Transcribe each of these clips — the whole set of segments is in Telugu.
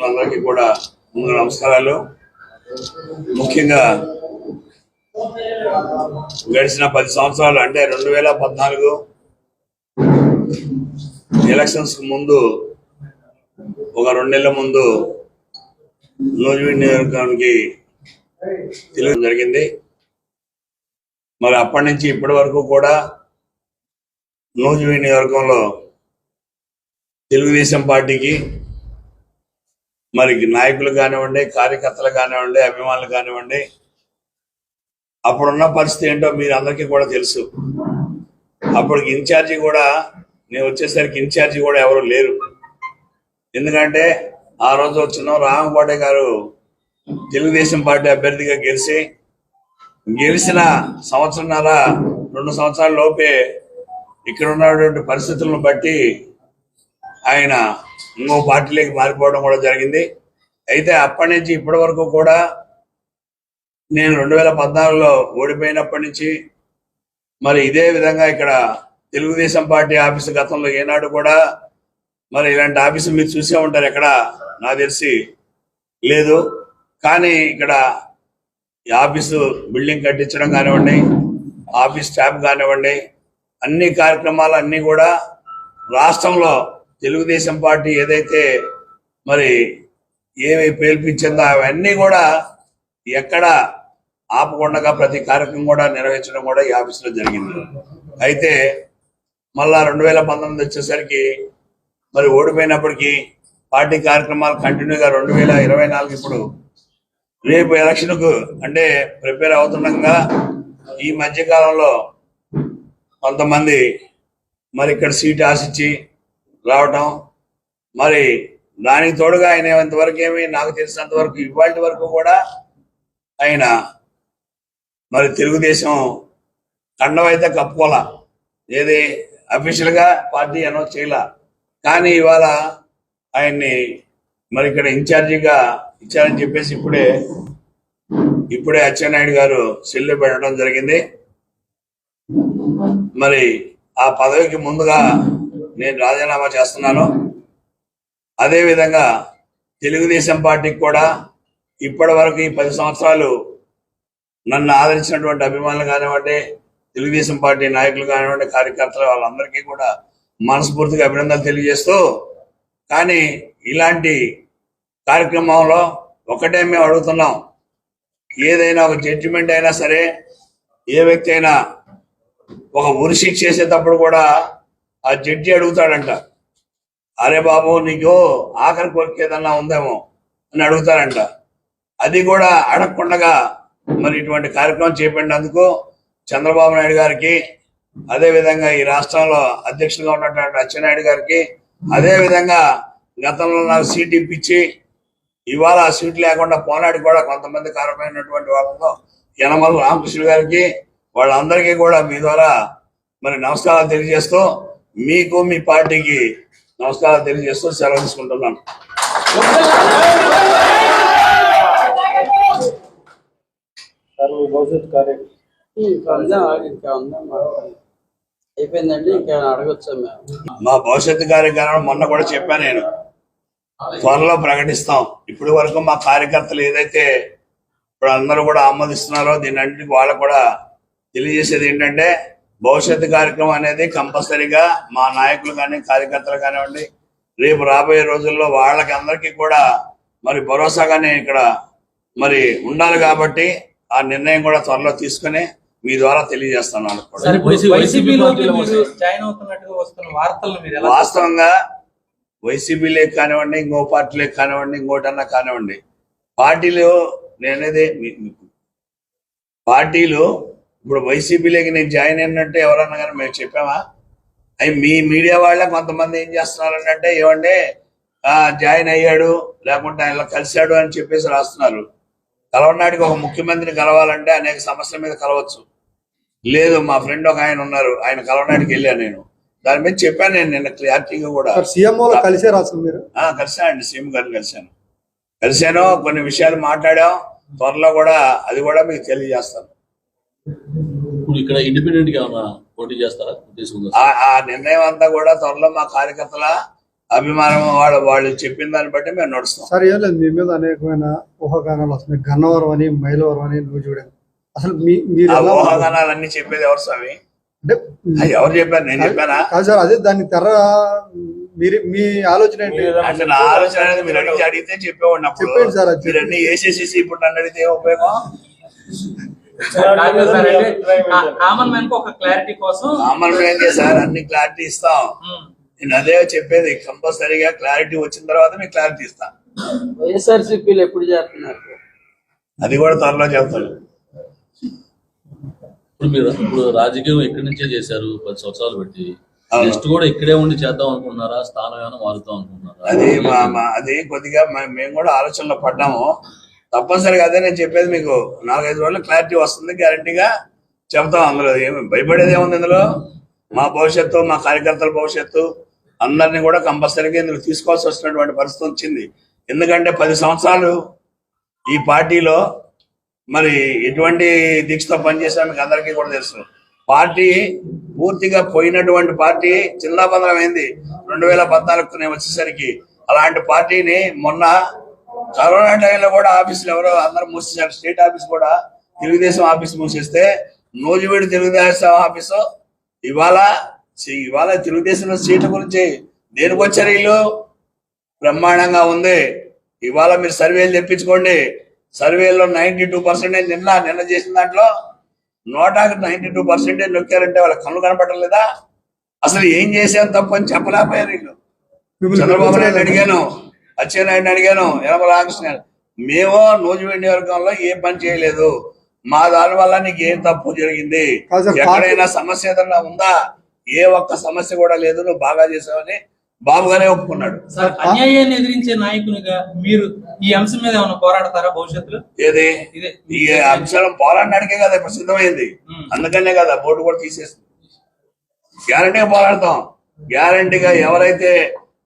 మిత్రులందరికీ కూడా ముందు నమస్కారాలు. ముఖ్యంగా గడిచిన పది సంవత్సరాలు అంటే రెండు వేల పద్నాలుగు ఎలక్షన్స్ ముందు ఒక రెండు నెలల ముందు నూజివీడ్ నియోజకవర్గానికి తెలియడం జరిగింది. మరి అప్పటి నుంచి ఇప్పటి వరకు కూడా నూజివీడ్ నియోజకవర్గంలో తెలుగుదేశం పార్టీకి మరి నాయకులు కానివ్వండి కార్యకర్తలు కానివ్వండి అభిమానులు కానివ్వండి అప్పుడున్న పరిస్థితి ఏంటో మీరు అందరికీ కూడా తెలుసు. అప్పటికి ఇన్ఛార్జి కూడా నేను వచ్చేసరికి ఇన్ఛార్జి కూడా ఎవరు లేరు. ఎందుకంటే ఆ రోజు వచ్చిన రామకోట గారు తెలుగుదేశం పార్టీ అభ్యర్థిగా గెలిచి గెలిచిన సంవత్సరంన్నర రెండు సంవత్సరాల లోపే ఇక్కడ ఉన్నటువంటి పరిస్థితులను బట్టి ఆయన ఇంకో పార్టీలోకి మారిపోవడం కూడా జరిగింది. అయితే అప్పటి నుంచి ఇప్పటి వరకు కూడా నేను రెండు వేల పద్నాలుగులో ఓడిపోయినప్పటి నుంచి మరి ఇదే విధంగా ఇక్కడ తెలుగుదేశం పార్టీ ఆఫీసు గతంలో ఏనాడు కూడా మరి ఇలాంటి ఆఫీసు మీరు చూసే ఉంటారు ఎక్కడ? నాకు తెలిసి లేదు. కానీ ఇక్కడ ఈ ఆఫీసు బిల్డింగ్ కట్టించడం కానివ్వండి ఆఫీస్ స్టాఫ్ కానివ్వండి అన్ని కార్యక్రమాలు అన్నీ కూడా రాష్ట్రంలో తెలుగుదేశం పార్టీ ఏదైతే మరి ఏమి పేల్పించిందో అవన్నీ కూడా ఎక్కడ ఆపకుండా ప్రతి కార్యక్రమం కూడా నిర్వహించడం కూడా ఈ ఆఫీసులో జరిగింది. అయితే మళ్ళా రెండు వేల పంతొమ్మిది వచ్చేసరికి మరి ఓడిపోయినప్పటికీ పార్టీ కార్యక్రమాలు కంటిన్యూగా రెండు వేల ఇరవై నాలుగు ఇప్పుడు రేపు ఎలక్షన్కు అంటే ప్రిపేర్ అవుతుండగా ఈ మధ్య కాలంలో కొంతమంది మరి ఇక్కడ సీట్ ఆశించి రావటం. మరి దానికి తోడుగా ఆయన ఇంతవరకు ఏమి నాకు తెలిసినంత వరకు ఇవాళ వరకు కూడా ఆయన మరి తెలుగుదేశం ఖండం అయితే కప్పుకోలా. ఏది అఫీషియల్గా పార్టీ అనౌన్స్ చేయలా. కానీ ఇవాళ ఆయన్ని మరి ఇక్కడ ఇన్ఛార్జిగా ఇచ్చారని చెప్పేసి ఇప్పుడే ఇప్పుడే అచ్చెన్నాయుడు గారు సెల్లు పెట్టడం జరిగింది. మరి ఆ పదవికి ముందుగా నేను రాజీనామా చేస్తున్నాను. అదే విధంగా తెలుగుదేశం పార్టీకి కూడా ఇప్పటి వరకు ఈ పది సంవత్సరాలు నన్ను ఆదరించినటువంటి అభిమానులు కానివ్వండి తెలుగుదేశం పార్టీ నాయకులు కానివ్వండి కార్యకర్తలు వాళ్ళందరికీ కూడా మనస్ఫూర్తిగా అభినందనలు తెలియజేస్తూ కానీ ఇలాంటి కార్యక్రమంలో ఒకటే మేము అడుగుతున్నాం. ఏదైనా ఒక జడ్జిమెంట్ అయినా సరే ఏ వ్యక్తి అయినా ఒక ఉరిశిక్ష చేసేటప్పుడు కూడా ఆ జడ్జి అడుగుతాడంట అరే బాబు నీకు ఆఖరి కోరిక ఏదన్నా ఉందేమో అని అడుగుతారంట అది కూడా అడగకుండా మరి ఇటువంటి కార్యక్రమం చేపట్టినందుకు చంద్రబాబు నాయుడు గారికి అదే విధంగా ఈ రాష్ట్రంలో అధ్యక్షులుగా ఉన్నటువంటి అచ్చెన్నాయుడు గారికి అదే విధంగా గతంలో నాకు సీట్ ఇప్పించి ఇవాళ ఆ సీట్ లేకుండా పోనాడు కూడా కొంతమంది కారణమైనటువంటి వాళ్ళలో యనమల రామకృష్ణ గారికి వాళ్ళందరికీ కూడా మీ ద్వారా మరి నమస్కారాలు తెలియజేస్తూ మీకు మీ పార్టీకి నమస్కారాలు తెలియజేస్తూ సెలవు తీసుకుంటున్నాను. అయిపోయిందండి ఇంకా అడగొచ్చా మేము? మా భవిష్యత్తు కార్యక్రమం మొన్న కూడా చెప్పాను నేను. త్వరలో ప్రకటిస్తాం. ఇప్పటి వరకు మా కార్యకర్తలు ఏదైతే ఇప్పుడు అందరూ కూడా ఆమోదిస్తున్నారో దీని అన్నిటికీ వాళ్ళకు కూడా తెలియజేసేది ఏంటంటే భవిష్యత్తు కార్యక్రమం అనేది కంపల్సరీగా మా నాయకులు కానీ కార్యకర్తలు కానివ్వండి రేపు రాబోయే రోజుల్లో వాళ్ళకి అందరికీ కూడా మరి భరోసాగానే ఇక్కడ మరి ఉండాలి కాబట్టి ఆ నిర్ణయం కూడా త్వరలో తీసుకుని మీ ద్వారా తెలియజేస్తాను వాళ్ళకి కూడా సరే ఇప్పుడు వైసీ- వైసీపీలోకి వైసీపీ మీరు జాయిన్ అవుతున్నట్టుగా వస్తున్న వార్తలను మీరు ఎలా వాస్తవంగా వైసీపీలే కానివ్వండి ఇంకో పార్టీలే కానివ్వండి ఇంకోటన్నా కానివ్వండి పార్టీలు నేనేది పార్టీలు ఇప్పుడు వైసీపీలోకి నేను జాయిన్ అయినట్టే ఎవరన్నా కానీ మేము చెప్పామా? అవి మీ మీడియా వాళ్ళే కొంతమంది ఏం చేస్తున్నారు అంటే ఏమంటే ఆ, జాయిన్ అయ్యాడు లేకుంటే ఆయన కలిశాడు అని చెప్పేసి రాస్తున్నారు. కలవనాడికి ఒక ముఖ్యమంత్రిని కలవాలంటే అనేక సమస్యల మీద కలవచ్చు. లేదు మా ఫ్రెండ్ ఒక ఆయన ఉన్నారు ఆయన కలవనాడికి వెళ్ళాను నేను. దాని మీద చెప్పాను నేను నిన్న క్లారిటీగా కూడా. లో కలిసే రాసు మీరు? ఆ కలిసానండి సీఎం గారిని కలిశాను. కలిశాను కొన్ని విషయాలు మాట్లాడాం. త్వరలో కూడా అది కూడా మీకు తెలియజేస్తాను. ఇప్పుడు ఇక్కడ ఇండిపెండెంట్గా ఏమైనా పోటీ చేస్తారా? ఉద్దేశం ఉందా ఆ ఆ నిర్ణయం అంతా కూడా త్వరలో మా కార్యకర్తల అభిమానం వాళ్ళు వాళ్ళు చెప్పిన దాన్ని బట్టి మేము నడుస్తాం. సార్ ఏం లేదు మీ మీద అనేకమైన ఊహాగానాలు వస్తున్నాయి. గన్నవరం అని మైలవరం అని నువ్వు చూడండి. అసలు మీ మీరు ఆ ఎలా ఊహాగానాలన్నీ చెప్పేది ఎవరు స్వామి? అంటే ఎవరు చెప్పారు? నేను చెప్పానా? కాదు సార్ అదే దాన్ని తెర మీరు మీ ఆలోచన ఏంటి? అంటే నా ఆలోచన అనేది మీరు అడిగి అడిగితే చెప్పేవాడిని అప్పుడు. చెప్పండి సార్, మీరు అన్ని వేసేసేసి ఇప్పుడు నన్ను అడిగితే ఏం ఉపయోగం? కామన్ మ్యాన్కు ఒక క్లారిటీ కోసం మామూలు ఏం చేశారు అన్ని క్లారిటీ ఇస్తాం. నేను అదే చెప్పేది కంపల్సరీగా క్లారిటీ వచ్చిన తర్వాత మీకు క్లారిటీ ఇస్తాం. వైఎస్ఆర్సీపీలు ఎప్పుడు చేస్తున్నారు? అది కూడా త్వరలో చెప్తాను. ఇప్పుడు మీరు ఇప్పుడు రాజకీయం ఇక్కడి నుంచే చేశారు పది సంవత్సరాలు పెట్టి. నెక్స్ట్ కూడా ఇక్కడే ఉండి చేద్దాం అనుకుంటున్నారా? స్థానం ఏమైనా మారుతాం అనుకుంటున్నారా? అది అది కొద్దిగా మేము కూడా ఆలోచనలో పడ్డాము. తప్పనిసరిగా అదే నేను చెప్పేది మీకు. నాలుగైదు రోజులు క్లారిటీ వస్తుంది గ్యారంటీగా చెప్తాం అందులో. ఏమి భయపడేది ఏముంది ఇందులో? మా భవిష్యత్తు మా కార్యకర్తల భవిష్యత్తు అందరినీ కూడా కంపల్సరీగా ఇందులో తీసుకోవాల్సి వస్తున్నటువంటి పరిస్థితి వచ్చింది. ఎందుకంటే పది సంవత్సరాలు ఈ పార్టీలో మరి ఎటువంటి దీక్షతో పనిచేసా మీకు అందరికీ కూడా తెలుసు. పార్టీ పూర్తిగా పోయినటువంటి పార్టీ చిన్నాబంధమైంది రెండు వేల పద్నాలుగు నేను వచ్చేసరికి. అలాంటి పార్టీని మొన్న కరోనా టైంలో కూడా ఆఫీసులు ఎవరో అందరూ మూసేశారు. స్టేట్ ఆఫీస్ కూడా తెలుగుదేశం ఆఫీస్ మూసేస్తే నూజివీడు తెలుగుదేశం ఆఫీసు ఇవాళ ఇవాళ తెలుగుదేశం సీట్ల గురించి దేనికి వచ్చారు వీళ్ళు బ్రహ్మాండంగా ఉంది. ఇవాళ మీరు సర్వేలు తెప్పించుకోండి. సర్వేలో నైన్టీ టూ పర్సెంటేజ్ నిన్న నిన్న చేసిన దాంట్లో నోటాకి నైన్టీ టూ పర్సెంటేజ్ నొక్కారంటే వాళ్ళ కళ్ళు కనపడలేదా? అసలు ఏం చేశాను తప్పు అని చెప్పలేకపోయారు వీళ్ళు. చంద్రబాబు నాయుడు అడిగాను. అచ్చెన్నాయుడిని అడిగాను యనమ రామకృష్ణ. మేము నూజివీడి వర్గంలో ఏ పని చేయలేదు. మా దాని వల్ల నీకు ఏం తప్పు జరిగింది? ఎక్కడైనా సమస్య ఏదన్నా ఉందా? ఏ ఒక్క సమస్య కూడా లేదు నువ్వు బాగా చేసావని బాబు గారే ఒప్పుకున్నాడు. సార్ అన్యాయాన్ని ఎదిరించే నాయకునిగా మీరు ఈ అంశం మీద ఏమైనా పోరాడతారా భవిష్యత్తులో? ఏది? ఇదే. ఈ అంశాలను పోరాడడానికే కదా ఇప్పుడు సిద్ధమైంది. అందుకనే కదా బోర్డు కూడా తీసేస్తుంది గ్యారంటీగా పోరాడతాం. గ్యారంటీగా ఎవరైతే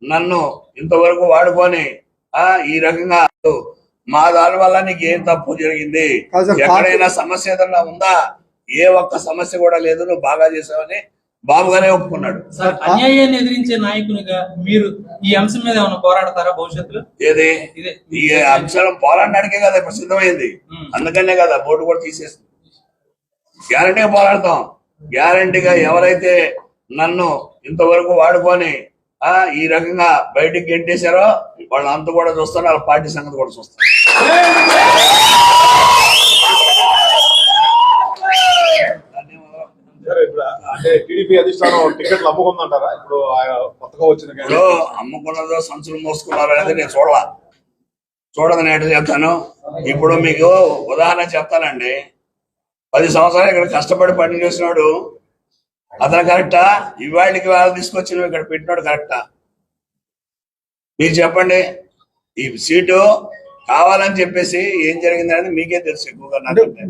నన్ను ఇంతవరకు వాడుకొని ఆ ఈ రకంగా మా దాని వల్ల నీకు ఏం తప్పు జరిగింది? ఎక్కడైనా సమస్య ఏదన్నా ఉందా? ఏ ఒక్క సమస్య కూడా లేదు నువ్వు బాగా చేసావని బాబు గారే ఒప్పుకున్నాడు. సార్ అన్యాయాన్ని ఎదిరించే నాయకునిగా మీరు ఈ అంశం మీద ఏమైనా పోరాడతారా భవిష్యత్తులో? ఏది? ఇదే. ఈ అంశాలను పోరాడడానికే కదా ఇప్పుడు సిద్ధమైంది. ఉమ్. అందుకనే కదా బోర్డు కూడా తీసేస్తుంది గ్యారంటీగా పోరాడతాం. గ్యారంటీగా ఎవరైతే నన్ను ఇంతవరకు వాడుకొని ఈ రకంగా బయటికి గెంటేశారో వాళ్ళంతా కూడా చూస్తాను వాళ్ళ పార్టీ సంగతి కూడా చూస్తాను సరే ఇప్పుడు. అమ్ముకున్నదో సంచులు మోసుకున్నారో అనేది నేను చూడాల. చూడదు నేను చెప్తాను? ఇప్పుడు మీకు ఉదాహరణ చెప్తానండి. పది సంవత్సరాలు ఇక్కడ కష్టపడి పని చేసినాడు. అతను కరెక్టా? ఇవాళకి వేళ తీసుకొచ్చి నువ్వు ఇక్కడ పెట్టినాడు కరెక్టా? మీరు చెప్పండి. ఈ సీటు కావాలని చెప్పేసి ఏం జరిగింది అనేది మీకే తెలుసు ఎక్కువగా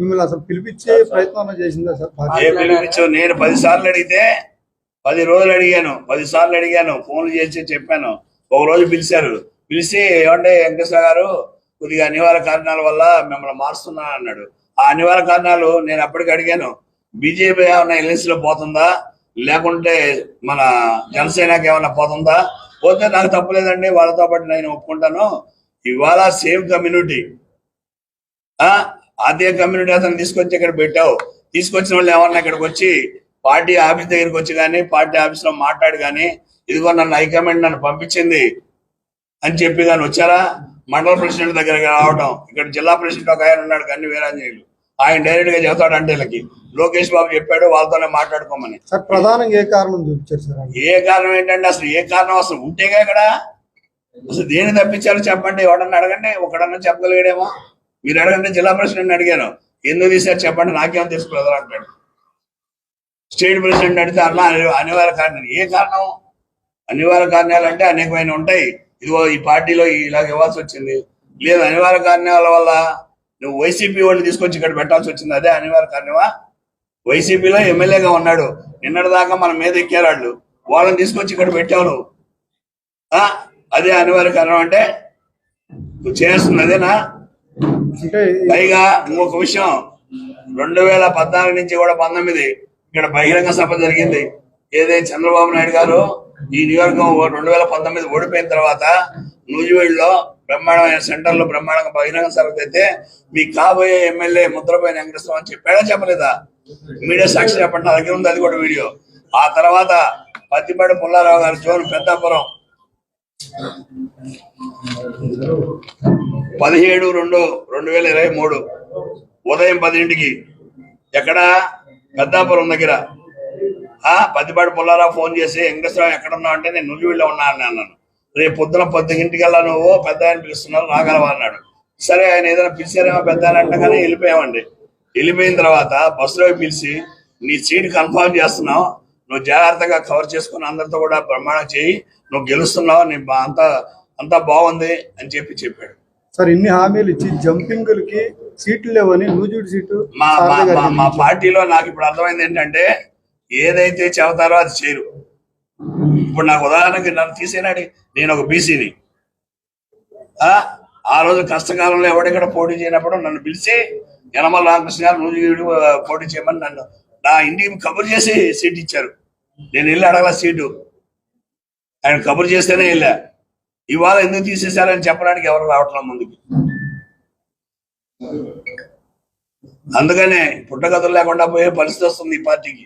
మిమ్మల్ని అసలు పిలిపించే ప్రయత్నం చేసిందా సార్? పార్టీ? ఏ పిలిపించు? నేను పది సార్లు అడిగితే పది రోజులు అడిగాను. పది సార్లు అడిగాను. ఫోన్లు చేసి చెప్పాను. ఒక రోజు పిలిచారు. పిలిచి ఏమంటే వెంకటేశ్వర గారు కొద్దిగా అనివార్య కారణాల వల్ల మిమ్మల్ని మారుస్తున్నాను అన్నాడు. ఆ అనివార్య కారణాలు నేను అప్పటికి అడిగాను. బీజేపీ ఏమైనా ఎల్ఎన్సీ లో పోతుందా? లేకుంటే మన జనసేనకి ఏమైనా పోతుందా? పోతే నాకు తప్పలేదండి వాళ్ళతో పాటు నేను ఒప్పుకుంటాను. ఇవాళ సేమ్ కమ్యూనిటీ. ఆ? అదే కమ్యూనిటీ అతను తీసుకొచ్చి ఇక్కడ పెట్టావు. తీసుకొచ్చిన వాళ్ళు ఎవరన్నా ఇక్కడికి వచ్చి పార్టీ ఆఫీస్ దగ్గరికి వచ్చి కానీ పార్టీ ఆఫీస్లో మాట్లాడి కానీ ఇదిగో నన్ను హైకమాండ్ నన్ను పంపించింది అని చెప్పి కానీ వచ్చారా? మండల ప్రెసిడెంట్ దగ్గరికి రావడం ఇక్కడ జిల్లా ప్రెసిడెంట్ ఒక ఆయన ఉన్నాడు కన్ని వీరాంజనేయులు. ఆయన డైరెక్ట్గా చెబుతాడు అంటే వీళ్ళకి. లోకేష్ బాబు చెప్పాడు వాళ్ళతోనే మాట్లాడుకోమని. సార్ ప్రధానంగా ఏ కారణం చూపించారు సార్? ఏ కారణం ఏంటంటే అసలు ఏ కారణం అసలు ఉంటేగా ఇక్కడ? అసలు దేని తప్పించారో చెప్పండి ఎవడన్నా అడగండి ఒకడన్నా చెప్పగలిగాడేమో. మీరు అడగండి జిల్లా ప్రెసిడెంట్ అడిగాను. ఎందుకు తీశారు చెప్పండి నాకేం తెలుసు బ్రదర్ అంటాడు. స్టేట్ ప్రెసిడెంట్ అడిగితే అన్న అని- అనివార్య కారణం ఏ కారణం? అనివార్య కారణాలు అంటే అనేకమైన ఉంటాయి. ఇదిగో ఈ పార్టీలో ఇలాగ ఇవ్వాల్సి వచ్చింది. లేదు అనివార్య కారణాల వల్ల నువ్వు వైసీపీ వాడిని తీసుకొచ్చి ఇక్కడ పెట్టాల్సి వచ్చింది అదే అనివార్య కారణమా? వైసీపీలో ఎమ్మెల్యేగా ఉన్నాడు. నిన్నటి దాకా మన మీద ఎక్కారు వాళ్ళు. వాళ్ళని తీసుకొచ్చి ఇక్కడ పెట్టావు? అదే అనివార్య కారణం అంటే నువ్వు చేస్తుంది అదేనా? పైగా ఇంకొక విషయం. రెండు వేల పద్నాలుగు నుంచి కూడా పంతొమ్మిది ఇక్కడ బహిరంగ సభ జరిగింది. ఏదైతే చంద్రబాబు నాయుడు గారు ఈ నియోజకవర్గం రెండు వేల పంతొమ్మిది ఓడిపోయిన తర్వాత నూజివీడులో బ్రహ్మాండమైన సెంటర్లో బ్రహ్మాండంగా బహిరంగ సభ అయితే మీ కాబోయే ఎమ్మెల్యే ముద్రపై వెంకటస్వామి అని చెప్పాడా చెప్పలేదా? మీడియా సాక్షి చెప్పండి నా దగ్గర ఉంది అది కూడా వీడియో. ఆ తర్వాత పత్తిపాటి పుల్లారావు గారి జోన్ పెద్దాపురం. పదిహేడు రెండు రెండు వేల ఇరవై మూడు. ఉదయం పదింటికి. ఎక్కడ? పెద్దాపురం దగ్గర. ఆ పత్తిపాటి పుల్లారావు ఫోన్ చేసి వెంకటేశ్వరం ఎక్కడ ఉన్నావు అంటే నేను నువ్వులో ఉన్నా అని అన్నాను. రేపు పొద్దున పొద్దుగింటికల్లా నువ్వు పెద్ద ఆయన పిలుస్తున్నారు రాగలవా అన్నాడు. సరే ఆయన ఏదైనా పిలిచారేమో పెద్ద ఆయన అంటగానే వెళ్ళిపోయామండి. వెళ్ళిపోయిన తర్వాత బస్సులో పిలిచి నీ సీట్ కన్ఫర్మ్ చేస్తున్నావు నువ్వు జాగ్రత్తగా కవర్ చేసుకుని అందరితో కూడా ప్రమాణం చేయి నువ్వు గెలుస్తున్నావు నీ అంతా అంతా బాగుంది అని చెప్పి చెప్పాడు. సార్ ఇన్ని హామీలు ఇచ్చి జంపింగులకి సీట్లు లేవని నూజివీడు సీటు మా. పార్టీలో నాకు ఇప్పుడు అర్థమైంది ఏంటంటే ఏదైతే చెబుతారో అది చేయరు. ఇప్పుడు నాకు ఉదాహరణకి నన్ను తీసేనాడు నేను ఒక బీసీని. ఆ రోజు కష్టకాలంలో ఎవడెక్కడ పోటీ చేయనప్పుడు నన్ను పిలిచి యనమల రామకృష్ణ గారు నూజీడు పోటీ చేయమని నన్ను నా ఇంటికి కబురు చేసి సీట్ ఇచ్చారు. నేను వెళ్ళి అడగల సీటు. ఆయన కబురు చేస్తేనే వెళ్ళా. ఇవాళ ఎందుకు తీసేశారని చెప్పడానికి ఎవరు రావట్లేదు ముందుకి? అందుకనే పుట్టగతులు లేకుండా పోయే పరిస్థితి వస్తుంది ఈ పార్టీకి.